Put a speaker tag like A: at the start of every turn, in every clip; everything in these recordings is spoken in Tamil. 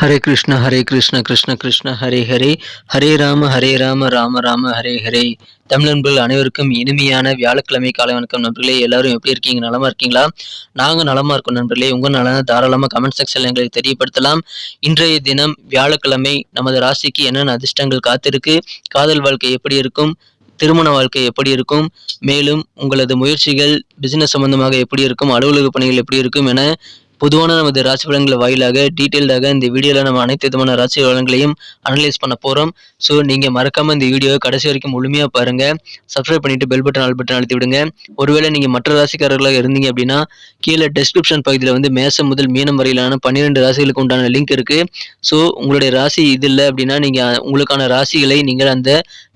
A: ஹரே கிருஷ்ண ஹரே கிருஷ்ண கிருஷ்ண கிருஷ்ண ஹரே ஹரே. ஹரே ராம ஹரே ராம ராம ராம ஹரே ஹரே. தமிழ் நண்பர்கள் அனைவருக்கும் இனிமையான வியாழக்கிழமை காலை வணக்கம் நண்பர்களே. எல்லாரும் எப்படி இருக்கீங்க? நலமா இருக்கீங்களா? நாங்க நலமா இருக்கோம் நண்பர்களே. உங்க நலன தாராளமா கமெண்ட் செக்ஷன்ல எங்களுக்கு தெரியப்படுத்தலாம். இன்றைய தினம் வியாழக்கிழமை நமது ராசிக்கு என்னென்ன அதிர்ஷ்டங்கள் காத்திருக்கு? காதல் வாழ்க்கை எப்படி இருக்கும்? திருமண வாழ்க்கை எப்படி இருக்கும்? மேலும் உங்களது முயற்சிகள் பிசினஸ் சம்பந்தமாக எப்படி இருக்கும்? அலுவலக பணிகள் எப்படி இருக்கும் என பொதுவான நமது ராசி பலன்கள் வாயிலாக டீட்டெயில்டாக இந்த வீடியோவில் நம்ம அனைத்து விதமான ராசி பலன்களையும் அனலைஸ் பண்ண போகிறோம் ஸோ நீங்கள் மறக்காமல் இந்த வீடியோவை கடைசி வரைக்கும் முழுமையாக பாருங்கள் சப்ஸ்கிரைப் பண்ணிவிட்டு பெல் பட்டன் ஆல் பட்டன் அழுத்தி விடுங்க. ஒருவேளை நீங்கள் மற்ற ராசிக்காரர்களாக இருந்தீங்க அப்படின்னா கீழே டெஸ்கிரிப்ஷன் பகுதியில் வந்து மேசம் முதல் மீனம் வரையிலான பன்னிரெண்டு ராசிகளுக்கு உண்டான லிங்க் இருக்குது ஸோ உங்களுடைய ராசி இது இல்லை அப்படின்னா நீங்கள் உங்களுக்கான ராசிகளை நீங்கள் அந்த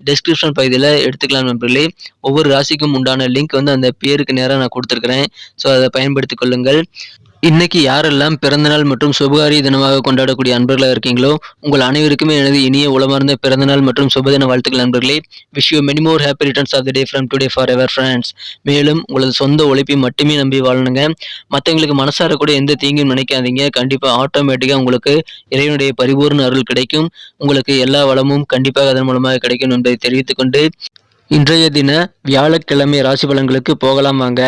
A: டெஸ்கிரிப்ஷன் பகுதியில் எடுத்துக்கலாம் நண்பர்களே. ஒவ்வொரு ராசிக்கும் உண்டான லிங்க் வந்து அந்த பேருக்கு நேராக நான் கொடுத்துருக்குறேன். ஸோ அதை பயன்படுத்திக் கொள்ளுங்கள். இன்னைக்கு யாரெல்லாம் பிறந்தநாள் மற்றும் சுபகாரிய தினமாக கொண்டாடக்கூடிய அன்பர்களாக இருக்கீங்களோ உங்கள் அனைவருக்குமே எனது இனிய உளமார்ந்த பிறந்தநாள் மற்றும் சுபதின வாழ்த்துக்கள் நண்பர்களே. Wish you many more happy returns of the day from today forever ever friends மேலும் உங்களது சொந்த உழைப்பை மட்டுமே நம்பி வாழணுங்க. மற்றவங்களுக்கு மனசார கூட எந்த தீங்கும் நினைக்காதீங்க. கண்டிப்பாக ஆட்டோமேட்டிக்காக உங்களுக்கு இறைவனுடைய பரிபூர்ண அருள் கிடைக்கும். உங்களுக்கு எல்லா வளமும் கண்டிப்பாக அதன் மூலமாக கிடைக்கும் என்பதை தெரிவித்துக்கொண்டு இன்றைய தின வியாழக்கிழமை ராசி பலன்களுக்கு போகலாம் வாங்க.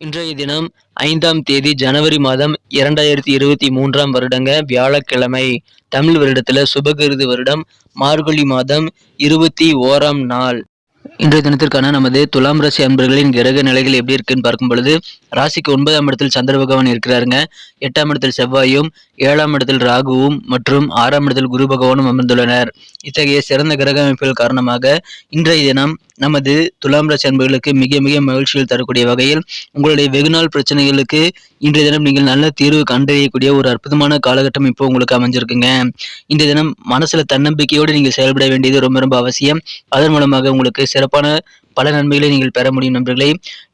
A: இன்றைய தினம் ஐந்தாம் தேதி ஜனவரி மாதம் இரண்டாயிரத்தி இருபத்தி மூன்றாம் வருடங்க வியாழக்கிழமை. தமிழ் வருடத்துல சுபகிருது வருடம் மார்கழி மாதம் இருபத்தி ஓராம் நாள். இன்றைய தினத்திற்கான நமது துலாம் ராசி அன்பர்களின் கிரக நிலைகள் எப்படி இருக்குன்னு பார்க்கும் பொழுது ராசிக்கு ஒன்பதாம் இடத்தில் சந்திர பகவான் இருக்கிறாருங்க. எட்டாம் இடத்தில் செவ்வாயும் ஏழாம் இடத்தில் ராகுவும் மற்றும் ஆறாம் இடத்தில் குரு பகவானும் அமர்ந்துள்ளனர். இத்தகைய சிறந்த கிரக அமைப்புகள் காரணமாக இன்றைய தினம் நமது துலாம் ராசி அன்பர்களுக்கு மிக மிக மகிழ்ச்சிகள் தரக்கூடிய வகையில் உங்களுடைய வெகுநாள் பிரச்சனைகளுக்கு இன்றைய தினம் நீங்கள் நல்ல தீர்வு கண்டறியக்கூடிய ஒரு அற்புதமான காலகட்டம் இப்போ உங்களுக்கு அமைஞ்சிருக்குங்க. இன்றைய தினம் மனசுல தன்னம்பிக்கையோடு நீங்கள் செயல்பட வேண்டியது ரொம்ப ரொம்ப அவசியம். அதன் மூலமாக உங்களுக்கு சிறப்பான பல நன்மைகளை நீங்கள் பெற முடியும் நண்பர்களே.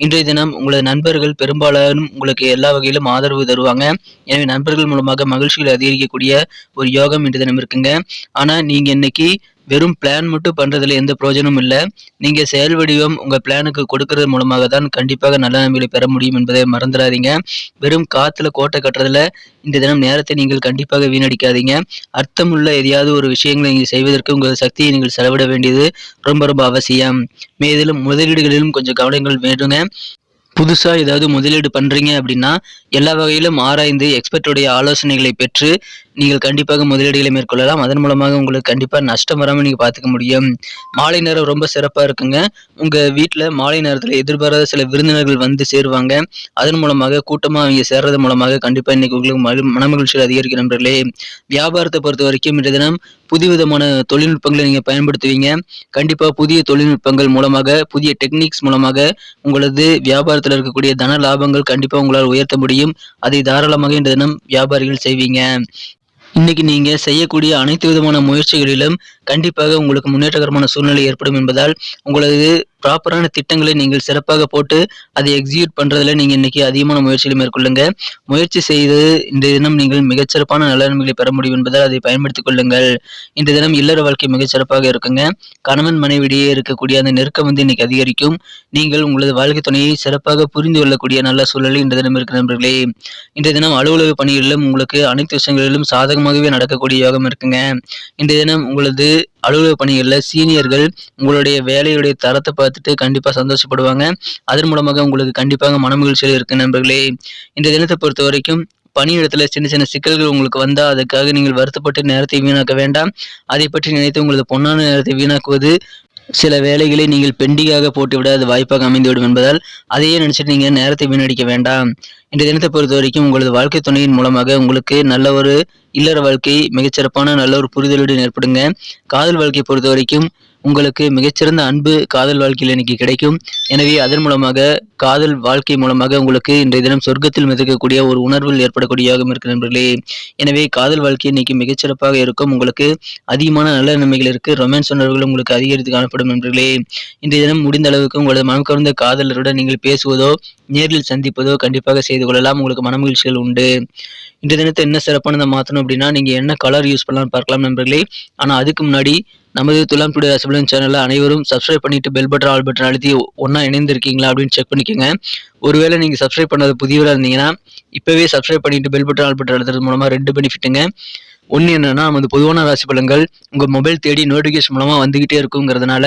A: இன்றைய தினம் உங்களது நண்பர்கள் பெரும்பாலும் உங்களுக்கு எல்லா வகையிலும் ஆதரவு தருவாங்க. எனவே நண்பர்கள் மூலமாக மகிழ்ச்சிகளை அதிகரிக்கக்கூடிய ஒரு யோகம் இன்றைய தினம் இருக்குங்க. ஆனால் நீங்கள் இன்னைக்கு வெறும் பிளான் மட்டும் பண்ணுறதுல எந்த பிரயோஜனமும் இல்லை. நீங்கள் செயல் வடிவம் உங்கள் பிளானுக்கு கொடுக்கறது மூலமாக தான் கண்டிப்பாக நல்ல நன்மைகளை பெற முடியும் என்பதை மறந்துடாதீங்க. வெறும் காற்றுல கோட்டை கட்டுறதுல இந்த தினம் நேரத்தை நீங்கள் கண்டிப்பாக வீணடிக்காதீங்க. அர்த்தமுள்ள எதையாவது ஒரு விஷயங்களை நீங்கள் செய்வதற்கு உங்கள் சக்தியை நீங்கள் செலவிட வேண்டியது ரொம்ப ரொம்ப அவசியம். மேலும் முதலீடுகளிலும் கொஞ்சம் கவனங்கள் வேண்டுங்க. புதுசாக ஏதாவது முதலீடு பண்ணுறீங்க அப்படின்னா எல்லா வகையிலும் ஆராய்ந்து எக்ஸ்பர்ட்டுடைய ஆலோசனைகளை பெற்று நீங்கள் கண்டிப்பாக முதலீடுகளை மேற்கொள்ளலாம். அதன் மூலமாக உங்களுக்கு கண்டிப்பாக நஷ்டம் வராமல் நீங்கள் பார்த்துக்க முடியும். மாலை நேரம் ரொம்ப சிறப்பாக இருக்குங்க. உங்கள் வீட்டில் மாலை நேரத்தில் எதிர்பாராத சில விருந்தினர்கள் வந்து சேருவாங்க. அதன் மூலமாக கூட்டமாக அவங்க சேர்றது மூலமாக கண்டிப்பாக இன்னைக்கு உங்களுக்கு மன மனமகிழ்ச்சியில் அதிகரிக்கும் நண்பர்களே. வியாபாரத்தை பொறுத்த வரைக்கும் இன்றைய தினம் புதுவிதமான தொழில்நுட்பங்களை நீங்கள் பயன்படுத்துவீங்க. கண்டிப்பாக புதிய தொழில்நுட்பங்கள் மூலமாக புதிய டெக்னிக்ஸ் மூலமாக உங்களது வியாபாரத்தில் இருக்கக்கூடிய தன லாபங்கள் கண்டிப்பாக உங்களால் உயர்த்த முடியும். அதை தாராளமாக இன்றைய தினம் வியாபாரிகள் செய்வீங்க. இன்னைக்கு நீங்க செய்யக்கூடிய அனைத்து விதமான முயற்சிகளிலும் கண்டிப்பாக உங்களுக்கு முன்னேற்றகரமான சூழ்நிலை ஏற்படும் என்பதால் உங்களது ப்ராப்பரான திட்டங்களை நீங்கள் சிறப்பாக போட்டு அதை எக்ஸிக்யூட் பண்றதுல நீங்க இன்னைக்கு அதிகமான முயற்சிகளை மேற்கொள்ளுங்க. முயற்சி செய்து இந்த தினம் நீங்கள் மிகச்சிறப்பான நலன்களை பெற முடியும் என்பதால் அதை பயன்படுத்திக் கொள்ளுங்கள். இந்த தினம் இல்லற வாழ்க்கை மிகச்சிறப்பாக இருக்குங்க. கணவன் மனைவிடையே இருக்கக்கூடிய அந்த நெருக்கம் வந்து இன்னைக்கு அதிகரிக்கும். நீங்கள் உங்களது வாழ்க்கை துணையை சிறப்பாக புரிந்து கொள்ளக்கூடிய நல்ல சூழலில் இந்த தினம் இருக்கு நண்பர்களே. இந்த தினம் அலுவலக பணிகளிலும் உங்களுக்கு அனைத்து விஷயங்களிலும் சாதகமாகவே நடக்கக்கூடிய யோகம் இருக்குங்க. இந்த தினம் உங்களது அலுவலக பணிகளில் சீனியர்கள் உங்களுடைய வேலையுடைய தரத்தை பார்த்துட்டு கண்டிப்பாக சந்தோஷப்படுவாங்க. அதன் மூலமாக உங்களுக்கு கண்டிப்பாக மனமகிழ்ச்சியில் இருக்கு நண்பர்களே. இந்த தினத்தை பொறுத்த வரைக்கும் பணியிடத்துல சின்ன சின்ன சிக்கல்கள் உங்களுக்கு வந்தால் அதுக்காக நீங்கள் வருத்தப்பட்டு நேரத்தை வீணாக்க வேண்டாம். அதை பற்றி நினைத்து உங்களது பொன்னான நேரத்தை வீணாக்குவது சில வேலைகளை நீங்கள் பெண்டிங்காக போட்டுவிட அது வாய்ப்பாக அமைந்துவிடும் என்பதால் அதையே நினைச்சிட்டு நீங்கள் நேரத்தை வீணடிக்க வேண்டாம். இந்த தினத்தை பொறுத்த வரைக்கும் உங்களது வாழ்க்கை துணையின் மூலமாக உங்களுக்கு நல்ல ஒரு இல்லற வாழ்க்கை மிகச்சிறப்பான நல்ல ஒரு புரிதலுடன் ஏற்படுங்க. காதல் வாழ்க்கையை பொறுத்த வரைக்கும் உங்களுக்கு மிகச்சிறந்த அன்பு காதல் வாழ்க்கையில் இன்னைக்கு கிடைக்கும். எனவே அதன் மூலமாக காதல் வாழ்க்கை மூலமாக உங்களுக்கு இன்றைய தினம் சொர்க்கத்தில் மிதக்கக்கூடிய ஒரு உணர்வில் ஏற்படக்கூடிய இருக்கு நண்பர்களே. எனவே காதல் வாழ்க்கை இன்னைக்கு மிகச்சிறப்பாக இருக்கும். உங்களுக்கு அதிகமான நல்ல நன்மைகள் இருக்கு. ரொமான்ஸ் உணர்வுகள் உங்களுக்கு அதிகரித்து காணப்படும் நண்பர்களே. இன்றைய தினம் முடிந்த அளவுக்கு உங்களது மனம் கவர்ந்த காதலருடன் நீங்கள் பேசுவதோ நேரில் சந்திப்பதோ கண்டிப்பாக செய்து கொள்ளலாம். உங்களுக்கு மனமகிழ்ச்சிகள் உண்டு. இன்றைய தினத்தை என்ன சிறப்பானதை மாற்றணும் அப்படின்னா நீங்கள் என்ன கலர் யூஸ் பண்ணலாம்னு பார்க்கலாம் நண்பர்களே. ஆனால் அதுக்கு முன்னாடி நமது துலாம் டுடே ராசிபலன் சேனலை அனைவரும் சப்ஸ்கிரைப் பண்ணிட்டு பெல் பட்டன் ஆல் பட்டன் அழுத்தி ஒன்றா இணைந்திருக்கீங்களா அப்படின்னு செக் பண்ணிக்கோங்க. ஒருவேளை நீங்கள் சப்ஸ்கிரைப் பண்ணது புதியவராக இருந்தீங்கன்னா இப்போவே சப்ஸ்கிரைப் பண்ணிட்டு பெல் பட்டன் ஆல் பட்டன் அழுத்துறது மூலமாக ரெண்டு பெனிஃபிட்டுங்க ஒன்று என்னென்னா நமது பொதுவான ராசி பலன்கள் உங்கள் மொபைல் தேடி நோட்டிஃபிகேஷன் மூலமாக வந்துக்கிட்டே இருக்குங்கிறதுனால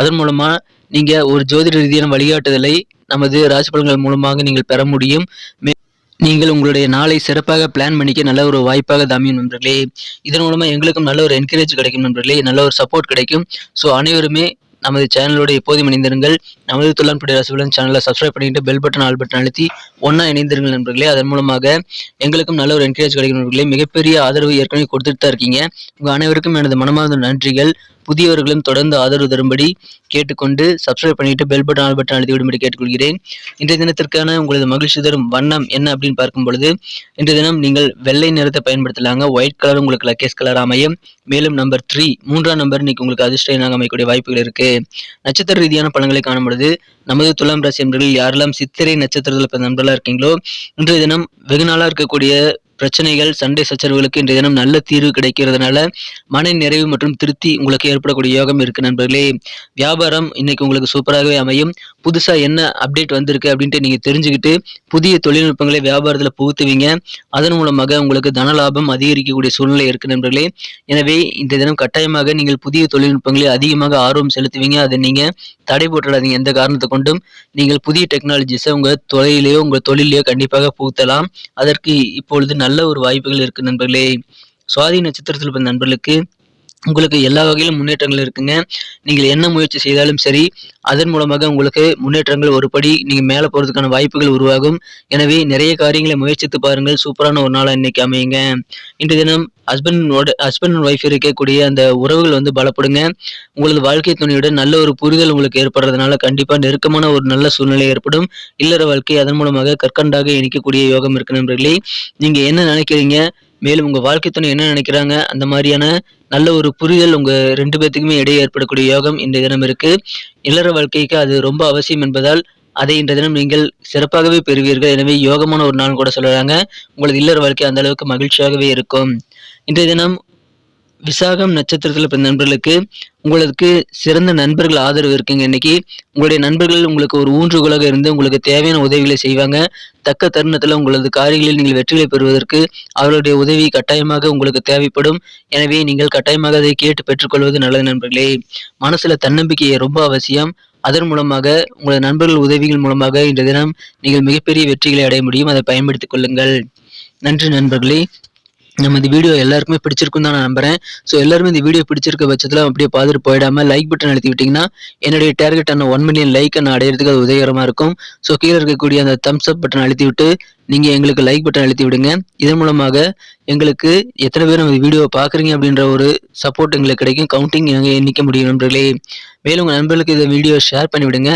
A: அதன் மூலமாக நீங்கள் ஒரு ஜோதிட ரீதியான வழிகாட்டுதலை நமது ராசி பலன்கள் மூலமாக நீங்கள் பெற முடியும். நீங்கள் உங்களுடைய நாளை சிறப்பாக பிளான் பண்ணிக்க நல்ல ஒரு வாய்ப்பாக தாமியும் நண்பர்களே. இதன் மூலமாக எங்களுக்கும் நல்ல ஒரு என்கரேஜ் கிடைக்கும் நண்பர்களே. நல்ல ஒரு சப்போர்ட் கிடைக்கும். ஸோ அனைவருமே நமது சேனலோட எப்போதும் இணைந்திருங்கள். நமது துள்ளான்படி ரசகுலன் சேனலை சப்ஸ்கிரைப் பண்ணிட்டு பெல் பட்டன் ஆல் பட்டன் அழுத்தி ஒன்றா இணைந்திருங்கள் நண்பர்களே. அதன் மூலமாக எங்களுக்கும் நல்ல ஒரு என்கரேஜ் கிடைக்கும் நண்பர்களே. மிகப்பெரிய ஆதரவு ஏற்கனவே கொடுத்துட்டு தான் இருக்கீங்க. உங்கள் அனைவருக்கும் எனது மனமார்ந்த நன்றிகள். புதியவர்களும் தொடர்ந்து ஆதரவு தரும்படி கேட்டுக்கொண்டு சப்ஸ்கிரைப் பண்ணிட்டு பெல் பட்டன் ஆல் பட்டன் அழுத்தி விடும்படி கேட்டுக்கொள்கிறேன். இன்றைய தினத்திற்கான உங்களது மகிழ்ச்சி தரும் வண்ணம் என்ன அப்படின்னு பார்க்கும் பொழுது இன்றைய தினம் நீங்கள் வெள்ளை நிறத்தை பயன்படுத்தலாங்க. ஒயிட் கலர் உங்களுக்கு லக்கேஸ் கலர் அமையும். மேலும் நம்பர் த்ரீ மூன்றாம் நம்பர் இன்னைக்கு உங்களுக்கு அதிர்ஷ்டம் அமைக்கக்கூடிய வாய்ப்புகள் இருக்கு. நட்சத்திர ரீதியான பலன்களை காணும் பொழுது நமது துலாம் ராசி என்பர்கள் யாரெல்லாம் சித்திரை நட்சத்திரத்தில் நண்பர்களாக இருக்கீங்களோ இன்றைய தினம் வெகுநாளாக இருக்கக்கூடிய பிரச்சனைகள் சண்டை சச்சரவுகளுக்கு இன்றைய தினம் நல்ல தீர்வு கிடைக்கிறதுனால மன நிறைவு மற்றும் திருப்தி உங்களுக்கு ஏற்படக்கூடிய யோகம் இருக்கு நண்பர்களே. வியாபாரம் இன்னைக்கு உங்களுக்கு சூப்பராகவே அமையும். புதுசாக என்ன அப்டேட் வந்திருக்கு அப்படின்ட்டு நீங்கள் தெரிஞ்சுக்கிட்டு புதிய தொழில்நுட்பங்களை வியாபாரத்தில் புகுத்துவீங்க. அதன் மூலமாக உங்களுக்கு தன லாபம் அதிகரிக்கக்கூடிய சூழ்நிலை இருக்கு நண்பர்களே. எனவே இந்த தினம் கட்டாயமாக நீங்கள் புதிய தொழில்நுட்பங்களை அதிகமாக ஆர்வம் செலுத்துவீங்க. அதை நீங்கள் தடை போட்டுடாதீங்க எந்த காரணத்தை கொண்டும் நீங்கள் புதிய டெக்னாலஜிஸை உங்கள் தொழிலையோ உங்கள் தொழிலையோ கண்டிப்பாக புகுத்தலாம். அதற்கு இப்பொழுது நல்ல ஒரு வாய்ப்புகள் இருக்கு நண்பர்களே. சுவாதி நட்சத்திரத்தில் பிறந்த நண்பர்களுக்கு உங்களுக்கு எல்லா வகையிலும் முன்னேற்றங்கள் இருக்குங்க. நீங்கள் என்ன முயற்சி செய்தாலும் சரி அதன் மூலமாக உங்களுக்கு முன்னேற்றங்கள் ஒருபடி நீங்கள் மேலே போகிறதுக்கான வாய்ப்புகள் உருவாகும். எனவே நிறைய காரியங்களை முயற்சித்து பாருங்கள். சூப்பரான ஒரு நாளாக இன்னைக்கு அமையுங்க. இன்று தினம் ஹஸ்பண்ட் ஹஸ்பண்ட் அண்ட் ஒய்ஃப் இருக்கக்கூடிய அந்த உறவுகள் வந்து பலப்படுங்க. உங்களது வாழ்க்கை துணையுடன் நல்ல ஒரு புரிதல் உங்களுக்கு ஏற்படுறதுனால கண்டிப்பாக நெருக்கமான ஒரு நல்ல சூழ்நிலை ஏற்படும். இல்லற வாழ்க்கை அதன் மூலமாக கற்கண்டாக இணைக்கக்கூடிய யோகம் இருக்கு நண்பர்களே. நீங்கள் என்ன நினைக்கிறீங்க? மேலும் உங்கள் வாழ்க்கை துணை என்ன நினைக்கிறாங்க? அந்த மாதிரியான நல்ல ஒரு புரிதல் உங்கள் ரெண்டு பேர்த்துக்குமே இடையே ஏற்படக்கூடிய யோகம் இந்த தினம் இருக்குது இல்லற வாழ்க்கைக்கு அது ரொம்ப அவசியம் என்பதால் அதை இன்றைய தினம் நீங்கள் சிறப்பாகவே பெறுவீர்கள். எனவே யோகமான ஒரு நாள் கூட சொல்கிறாங்க உங்களது இல்லற வாழ்க்கை அந்த அளவுக்கு மகிழ்ச்சியாகவே இருக்கும். இன்றைய தினம் விசாகம் நட்சத்திரத்தில் பிறந்த நண்பர்களுக்கு உங்களுக்கு சிறந்த நண்பர்கள் ஆதரவு இருக்குங்க. இன்னைக்கு உங்களுடைய நண்பர்கள் உங்களுக்கு ஒரு ஊன்றுகோலாக இருந்து உங்களுக்கு தேவையான உதவிகளை செய்வாங்க. தக்க தருணத்தில் உங்களது காரியங்களில் நீங்கள் வெற்றிகளை பெறுவதற்கு அவர்களுடைய உதவி கட்டாயமாக உங்களுக்கு தேவைப்படும். எனவே நீங்கள் கட்டாயமாக அதை கேட்டு பெற்றுக்கொள்வது நல்லது நண்பர்களே. மனசுல தன்னம்பிக்கையை ரொம்ப அவசியம். அதன் மூலமாக உங்களது நண்பர்கள் உதவிகள் மூலமாக இன்றைய தினம் நீங்கள் மிகப்பெரிய வெற்றிகளை அடைய முடியும். அதை பயன்படுத்திக் கொள்ளுங்கள். நன்றி நண்பர்களே. நம்ம இந்த வீடியோ எல்லாருக்குமே பிடிச்சிருக்கும் தான் நான் நம்புறேன். ஸோ எல்லாருமே இந்த வீடியோ பிடிச்சிருக்க பட்சத்தில் அப்படியே பார்த்துட்டு போயிடாமல் லைக் பட்டன் அழுத்தி விட்டிங்கன்னா என்னுடைய டார்கெட் ஒன் மில்லியன் லைக் நான் அடையிறதுக்கு அது உதவிகரமாக இருக்கும். ஸோ கீழே இருக்கக்கூடிய அந்த தம்ஸ் அப் பட்டன் அழுத்தி விட்டு நீங்கள் எங்களுக்கு லைக் பட்டன் அழுத்தி விடுங்க. இதன் மூலமாக எங்களுக்கு எத்தனை பேர் நம்ம வீடியோவை பார்க்குறீங்க அப்படின்ற ஒரு சப்போர்ட் எங்களுக்கு கிடைக்கும். கவுண்டிங் எங்கே எண்ணிக்க முடியும் நண்பர்களே. மேலும் உங்கள் நண்பர்களுக்கு இந்த வீடியோ ஷேர் பண்ணிவிடுங்க.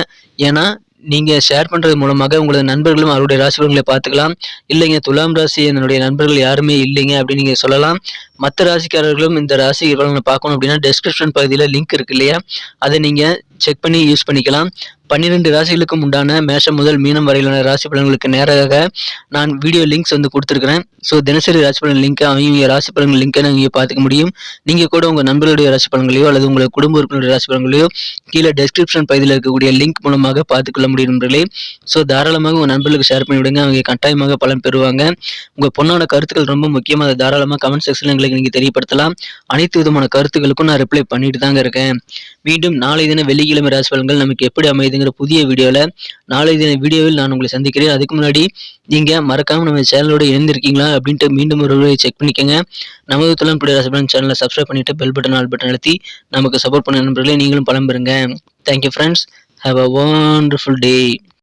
A: ஏன்னா நீங்கள் ஷேர் பண்ணுறது மூலமாக உங்களது நண்பர்களும் அவருடைய ராசி பலன்களை பார்த்துக்கலாம். இல்லைங்க துலாம் ராசி என்னுடைய நண்பர்கள் யாருமே இல்லைங்க அப்படின்னு நீங்கள் சொல்லலாம். மற்ற ராசிக்காரர்களும் இந்த ராசி பலன்களை பார்க்கணும் அப்படின்னா டெஸ்கிரிப்ஷன் பகுதியில் லிங்க் இருக்கு இல்லையா? அதை நீங்கள் செக் பண்ணி யூஸ் பண்ணிக்கலாம். பன்னிரெண்டு ராசிகளுக்கும் உண்டான மேஷம் முதல் மீனம் வரையிலான ராசி பலன்களுக்கு நேராக நான் வீடியோ லிங்க்ஸ் வந்து கொடுத்துருக்கிறேன். ஸோ தினசரி ராசி பலன் லிங்க்கை அவங்க ராசி பலன்கள் லிங்கை நீங்கள் பார்த்துக்க முடியும். நீங்கள் கூட உங்கள் நண்பர்களுடைய ராசி பலன்களையோ அல்லது உங்கள் குடும்ப உறுப்பினருடைய ராசி பலன்களையோ கீழே டெஸ்கிரிப்ஷன் பகுதியில் இருக்கக்கூடிய லிங்க் மூலமாக பார்த்துக்கொள்ள முடியும் நண்பர்களே. ஸோ தாராளமாக உங்கள் நண்பர்களுக்கு ஷேர் பண்ணி விடுங்க அவங்க கட்டாயமாக பலன் பெறுவாங்க. உங்கள் பொண்ணோட கருத்துக்கள் ரொம்ப முக்கியமாக அதை தாராளமாக கமெண்ட் செக்ஷனில் எங்களுக்கு நீங்கள் தெரியப்படுத்தலாம். அனைத்து விதமான கருத்துக்களுக்கும் நான் ரிப்ளை பண்ணிட்டு தாங்க இருக்கேன். மீண்டும் நாளை தின வெள்ளிக்கிழமை ராசிபலன்கள் நமக்கு எப்படி அமைதுங்கிற புதிய வீடியோவில் நாளை தின வீடியோவில் நான் உங்களை சந்திக்கிறேன். அதுக்கு முன்னாடி நீங்கள் மறக்காமல் நம்ம சேனலோட இணைந்திருக்கீங்களா அப்படின்ட்டு மீண்டும் ஒரு செக் பண்ணிக்கோங்க. நமது தளம் புடைய ராசிபலன் சேனலை சப்ஸ்கிரைப் பண்ணிட்டு பெல் பட்டன் ஆல் பட்டன் அழுத்தி நமக்கு சப்போர்ட் பண்ண நண்பர்களே நீங்களும் பலம் பெறுங்க. Thank you friends have a wonderful day